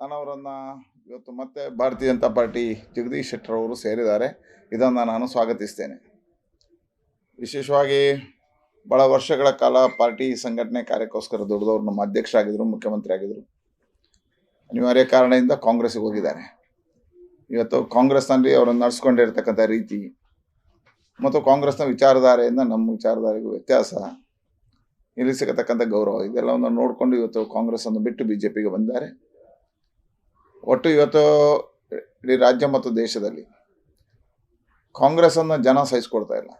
ನಾನು ಅವರನ್ನು ಇವತ್ತು ಮತ್ತೆ ಭಾರತೀಯ ಜನತಾ ಪಾರ್ಟಿ ಜಗದೀಶ್ ಶೆಟ್ಟರ್ ಅವರು ಸೇರಿದ್ದಾರೆ. ಇದನ್ನು ನಾನು ಸ್ವಾಗತಿಸ್ತೇನೆ. ವಿಶೇಷವಾಗಿ ಭಾಳ ವರ್ಷಗಳ ಕಾಲ ಪಾರ್ಟಿ ಸಂಘಟನೆ ಕಾರ್ಯಕ್ಕೋಸ್ಕರ ದುಡಿದವರು ನಮ್ಮ ಅಧ್ಯಕ್ಷರಾಗಿದ್ದರು ಮುಖ್ಯಮಂತ್ರಿ ಆಗಿದ್ದರು ಅನಿವಾರ್ಯ ಕಾರಣದಿಂದ ಕಾಂಗ್ರೆಸ್ಗೆ ಹೋಗಿದ್ದಾರೆ. ಇವತ್ತು ಕಾಂಗ್ರೆಸ್ನಲ್ಲಿ ಅವರನ್ನು ನಡೆಸ್ಕೊಂಡಿರ್ತಕ್ಕಂಥ ರೀತಿ ಮತ್ತು ಕಾಂಗ್ರೆಸ್ನ ವಿಚಾರಧಾರೆಯಿಂದ ನಮ್ಮ ವಿಚಾರಧಾರೆಗೂ ವ್ಯತ್ಯಾಸ ಇಲ್ಲಿ ಸಿಗತಕ್ಕಂಥ ಗೌರವ, ಇದೆಲ್ಲವನ್ನು ನೋಡಿಕೊಂಡು ಇವತ್ತು ಕಾಂಗ್ರೆಸ್ಸನ್ನು ಬಿಟ್ಟು ಬಿ ಜೆ ಪಿಗೆ ಬಂದ್ದಾರೆ ಒಟ್ಟು ಇವತ್ತು ಇಡೀ ರಾಜ್ಯ ಮತ್ತು ದೇಶದಲ್ಲಿ ಕಾಂಗ್ರೆಸ್ಸನ್ನು ಜನ ಸಹಿಸ್ಕೊಡ್ತಾ ಇಲ್ಲ.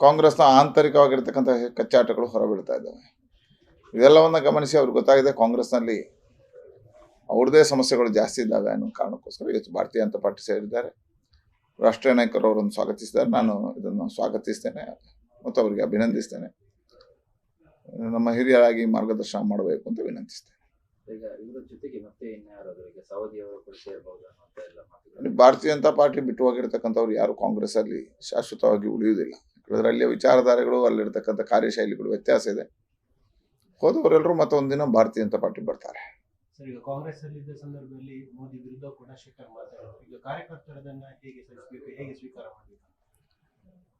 ಕಾಂಗ್ರೆಸ್ನ ಆಂತರಿಕವಾಗಿರ್ತಕ್ಕಂಥ ಕಚ್ಚಾಟಗಳು ಹೊರಬೀಳ್ತಾ ಇದ್ದಾವೆ. ಇದೆಲ್ಲವನ್ನು ಗಮನಿಸಿ ಅವ್ರಿಗೆ ಗೊತ್ತಾಗಿದೆ ಕಾಂಗ್ರೆಸ್ನಲ್ಲಿ ಅವ್ರದ್ದೇ ಸಮಸ್ಯೆಗಳು ಜಾಸ್ತಿ ಇದ್ದಾವೆ ಅನ್ನೋ ಕಾರಣಕ್ಕೋಸ್ಕರ ಇವತ್ತು ಭಾರತೀಯ ಜನತಾ ಪಾರ್ಟಿ ಸೇರಿದ್ದಾರೆ. ರಾಷ್ಟ್ರೀಯ ನಾಯಕರು ಅವರನ್ನು ಸ್ವಾಗತಿಸಿದ್ದಾರೆ. ನಾನು ಇದನ್ನು ಸ್ವಾಗತಿಸ್ತೇನೆ ಮತ್ತು ಅವರಿಗೆ ಅಭಿನಂದಿಸ್ತೇನೆ. ನಮ್ಮ ಹಿರಿಯರಾಗಿ ಮಾರ್ಗದರ್ಶನ ಮಾಡಬೇಕು ಅಂತ ವಿನಂತಿಸ್ತೇನೆ. ಈಗ ಇದ್ರ ಜೊತೆಗೆ ಮತ್ತೆ ಇನ್ಯಾರಾದ್ರು ಈಗ ಸೌದಿ ಅವರು ಕೂಡ ಸೇರ್ಬಹುದು ಅನ್ನುವಂತ ಎಲ್ಲ ಮಾತುಗಳು. ಭಾರತೀಯ ಜನತಾ ಪಾರ್ಟಿ ಬಿಟ್ಟು ಹೋಗಿರ್ತಕ್ಕಂಥವ್ರು ಯಾರು ಕಾಂಗ್ರೆಸ್ ಅಲ್ಲಿ ಶಾಶ್ವತವಾಗಿ ಉಳಿಯುವುದಿಲ್ಲ. ಯಾಕಂದ್ರೆ ಅಲ್ಲಿಯ ವಿಚಾರಧಾರೆಗಳು ಅಲ್ಲಿರ್ತಕ್ಕಂಥ ಕಾರ್ಯಶೈಲಿಗಳು ವ್ಯತ್ಯಾಸ ಇದೆ. ಹೋದವರೆಲ್ಲರೂ ಮತ್ತೊಂದಿನ ಭಾರತೀಯ ಜನತಾ ಪಾರ್ಟಿ ಬರ್ತಾರೆ. ಸರ್ ಈಗ ಕಾಂಗ್ರೆಸ್ ಅಲ್ಲಿ ಇದ್ದ ಸಂದರ್ಭದಲ್ಲಿ ಮೋದಿ ವಿರುದ್ಧ ಕೂಡ ಶೆಟ್ಟರ್ ಮಾತಾಡಿದ್ರು ಈಗ ಕಾರ್ಯಕರ್ತರು ಹೇಗೆ ಸಹಿಸಬೇಕು ಹೇಗೆ ಸ್ವೀಕಾರ ಮಾಡಬೇಕು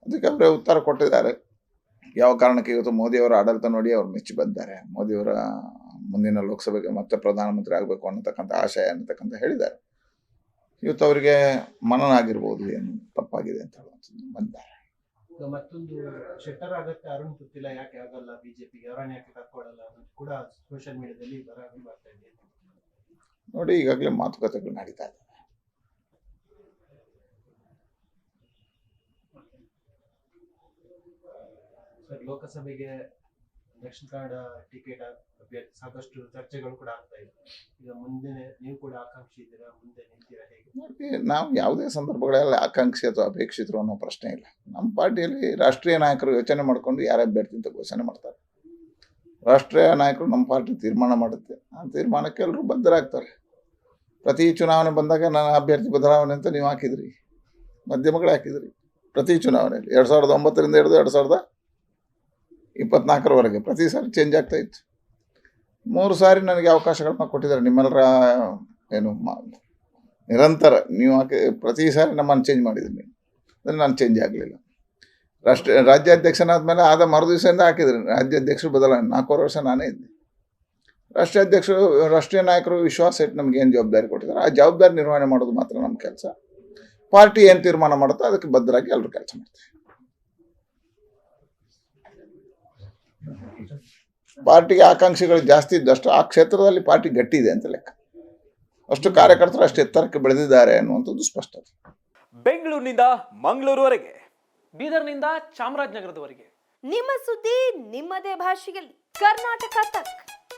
ಅದಕ್ಕೆ ಅವರೇ ಉತ್ತರ ಕೊಟ್ಟಿದ್ದಾರೆ. ಯಾವ ಕಾರಣಕ್ಕೆ ಇವತ್ತು ಮೋದಿಯವರ ಆಡಳಿತ ನೋಡಿ ಅವ್ರು ಮೆಚ್ಚಿ ಬಂದಿದ್ದಾರೆ? ಮೋದಿಯವರ ಮುಂದಿನ ಲೋಕಸಭೆಗೆ ಮತ್ತೆ ಪ್ರಧಾನಮಂತ್ರಿ ಆಗಬೇಕು ಅನ್ನತಕ್ಕಂಥ ಆಶಯ ಅನ್ನತಕ್ಕಂಥ ಹೇಳಿದ್ದಾರೆ. ಇವತ್ತು ಅವರಿಗೆ ಮನನ ಆಗಿರ್ಬೋದು ಏನು ತಪ್ಪಾಗಿದೆ ಅಂತ ಹೇಳುವಂಥದ್ದು ಬಂದಿದ್ದಾರೆ. ಮತ್ತೊಂದು ಶೆಟ್ಟರ್ ಆಗತ್ತೆ ಅರುಣ್ ಪುತ್ತಿಲ ಯಾಕೆ ಆಗಲ್ಲ? ಬಿಜೆಪಿಗೆ ಅವರನ್ನ ಯಾಕೆ ಅನ್ನೋದು ಕೂಡ ಸೋಷಿಯಲ್ ಮೀಡಿಯಾದಲ್ಲಿ ಬರಾಗಿ ಬರ್ತಾ ಇದೆ. ನೋಡಿ ಈಗಾಗಲೇ ಮಾತುಕತೆಗಳು ನಡೀತಾ ಇದೆ ಲೋಕಸಭೆಗೆ ದಕ್ಷಿಣ ಕಾರ್ಡ್ ಟಿಕೆಟ್ ಸಾಕಷ್ಟು ಚರ್ಚೆಗಳು ಕೂಡ ಆಗ್ತಾ ಇದೆ ಈಗ ಮುಂದೆ ನೀವು ಕೂಡ ಆಕಾಂಕ್ಷಿ ಇದ್ದೀರಾ? ಮುಂದೆ ನಿಂತೀರಾ ಹೇಗೆ? ನೋಡಿ ನಾವು ಯಾವುದೇ ಸಂದರ್ಭಗಳಲ್ಲಿ ಆಕಾಂಕ್ಷಿ ಅಥವಾ ಅಪೇಕ್ಷಿತರು ಅನ್ನೋ ಪ್ರಶ್ನೆ ಇಲ್ಲ. ನಮ್ಮ ಪಾರ್ಟಿಯಲ್ಲಿ ರಾಷ್ಟ್ರೀಯ ನಾಯಕರು ಯೋಚನೆ ಮಾಡಿಕೊಂಡು ಯಾರ ಅಭ್ಯರ್ಥಿ ಅಂತ ಘೋಷಣೆ ಮಾಡ್ತಾರೆ. ರಾಷ್ಟ್ರೀಯ ನಾಯಕರು ನಮ್ಮ ಪಾರ್ಟಿ ತೀರ್ಮಾನ ಮಾಡುತ್ತೆ. ಆ ತೀರ್ಮಾನಕ್ಕೆ ಎಲ್ಲರೂ ಬದ್ಧರಾಗ್ತಾರೆ. ಪ್ರತಿ ಚುನಾವಣೆ ಬಂದಾಗ ನನ್ನ ಅಭ್ಯರ್ಥಿ ಬದಲಾವಣೆ ಅಂತ ನೀವು ಹಾಕಿದ್ರಿ. ಮಾಧ್ಯಮಗಳು ಹಾಕಿದ್ರಿ ಪ್ರತಿ ಚುನಾವಣೆಯಲ್ಲಿ ಎರಡು ಸಾವಿರದ ಒಂಬತ್ತರಿಂದ ಹಿಡಿದು ಎರಡು ಸಾವಿರದ ಇಪ್ಪತ್ನಾಲ್ಕರವರೆಗೆ ಪ್ರತಿ ಸಾರಿ ಚೇಂಜ್ ಆಗ್ತಾ ಇತ್ತು. ಮೂರು ಸಾರಿ ನನಗೆ ಅವಕಾಶಗಳನ್ನ ಕೊಟ್ಟಿದ್ದಾರೆ. ನಿಮ್ಮೆಲ್ಲರ ಏನು ನಿರಂತರ ನೀವು ಹಾಕಿ, ಪ್ರತಿ ಸಾರಿ ನಮ್ಮನ್ನು ಚೇಂಜ್ ಮಾಡಿದ್ರಿ ನೀವು ಅಂದರೆ ನಾನು ಚೇಂಜ್ ಆಗಲಿಲ್ಲ. ರಾಷ್ಟ್ರ ರಾಜ್ಯಾಧ್ಯಕ್ಷನಾದ ಮೇಲೆ ಆದ ಮರುದಿವಸದಿಂದ ಹಾಕಿದ್ರಿ. ರಾಜ್ಯಾಧ್ಯಕ್ಷರು ಬದಲಾವಣೆ, ನಾಲ್ಕೂವರೆ ವರ್ಷ ನಾನೇ ಇದ್ದೆ. ರಾಷ್ಟ್ರೀಯ ಅಧ್ಯಕ್ಷರು ರಾಷ್ಟ್ರೀಯ ನಾಯಕರು ವಿಶ್ವಾಸ ಇಟ್ಟು ನಮ್ಗೆ ಏನು ಜವಾಬ್ದಾರಿ ಕೊಟ್ಟಿದ್ದಾರೆ? ಆ ಜವಾಬ್ದಾರಿ ನಿರ್ವಹಣೆ ಮಾಡೋದು ಮಾತ್ರ ನಮ್ಮ ಕೆಲಸ. ಪಾರ್ಟಿ ಏನು ತೀರ್ಮಾನ ಮಾಡುತ್ತೋ ಅದಕ್ಕೆ ಬದ್ಧರಾಗಿ ಎಲ್ಲರೂ ಕೆಲಸ ಮಾಡ್ತೀವಿ. ಪಾರ್ಟಿಗೆ ಆಕಾಂಕ್ಷಿಗಳು ಜಾಸ್ತಿ ಇದ್ದಷ್ಟು ಆ ಕ್ಷೇತ್ರದಲ್ಲಿ ಪಾರ್ಟಿ ಗಟ್ಟಿ ಇದೆ ಅಂತ ಲೆಕ್ಕ. ಅಷ್ಟು ಕಾರ್ಯಕರ್ತರು ಅಷ್ಟು ಎತ್ತರಕ್ಕೆ ಬೆಳೆದಿದ್ದಾರೆ ಅನ್ನುವಂಥದ್ದು ಸ್ಪಷ್ಟತೆ. ಬೆಂಗಳೂರಿನಿಂದ ಮಂಗಳೂರುವರೆಗೆ. ಬೀದರ್ನಿಂದ ಚಾಮರಾಜನಗರದವರೆಗೆ. ನಿಮ್ಮ ಸುದ್ದಿ ನಿಮ್ಮದೇ ಭಾಷೆಯಲ್ಲಿ. ಕರ್ನಾಟಕ ತಕ್.